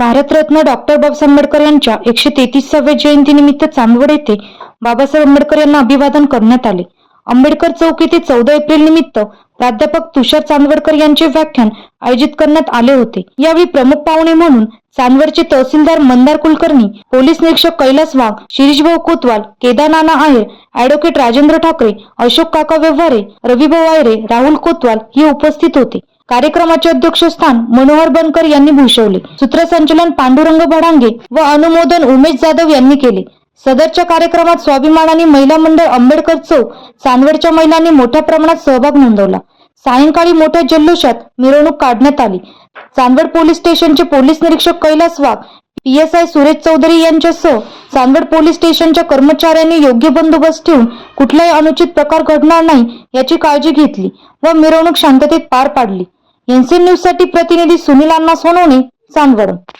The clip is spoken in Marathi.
भारतरत्न डॉक्टर बाबासाहेब आंबेडकर यांच्या एकशे तेहतीसाव्या जयंतीनिमित्त चांदवड येथे बाबासाहेब आंबेडकर यांना अभिवादन करण्यात आले. आंबेडकर चौक येथे चौदा एप्रिल निमित्त प्राध्यापक तुषार चांदवडकर यांचे व्याख्यान आयोजित करण्यात आले होते. यावेळी प्रमुख पाहुणे म्हणून चांदवडचे तहसीलदार मंदार कुलकर्णी पोलीस निरीक्षक कैलास वाघ शिरीषभाऊ कोतवाल केदारनाना आहेर ऍडव्होकेट राजेंद्र ठाकरे अशोक काका व्यवहारे रविभाऊ आयरे राहुल कोतवाल हे उपस्थित होते. कार्यक्रमाचे अध्यक्षस्थान मनोहर बनकर यांनी भूषवले. सूत्रसंचलन पांडुरंग भडांगे व अनुमोदन उमेश जाधव यांनी केले. सदरच्या कार्यक्रमात स्वाभिमानाने महिला मंडळ आंबेडकर चौक चांदवडच्या महिलांनी मोठ्या प्रमाणात सहभाग नोंदवला. सायंकाळी मोठ्या जल्लोषात मिरवणूक काढण्यात आली. चांदवड पोलीस स्टेशनचे पोलीस निरीक्षक कैलास वाघ पीएसआय सुरेश चौधरी यांच्यासह चांदवड पोलीस स्टेशनच्या कर्मचाऱ्यांनी योग्य बंदोबस्त ठेवून कुठलाही अनुचित प्रकार घडणार नाही याची काळजी घेतली व मिरवणूक शांततेत पार पाडली. एनसीएन न्यूजसाठी प्रतिनिधी सुनील अण्णा सोनवणे चांदवड.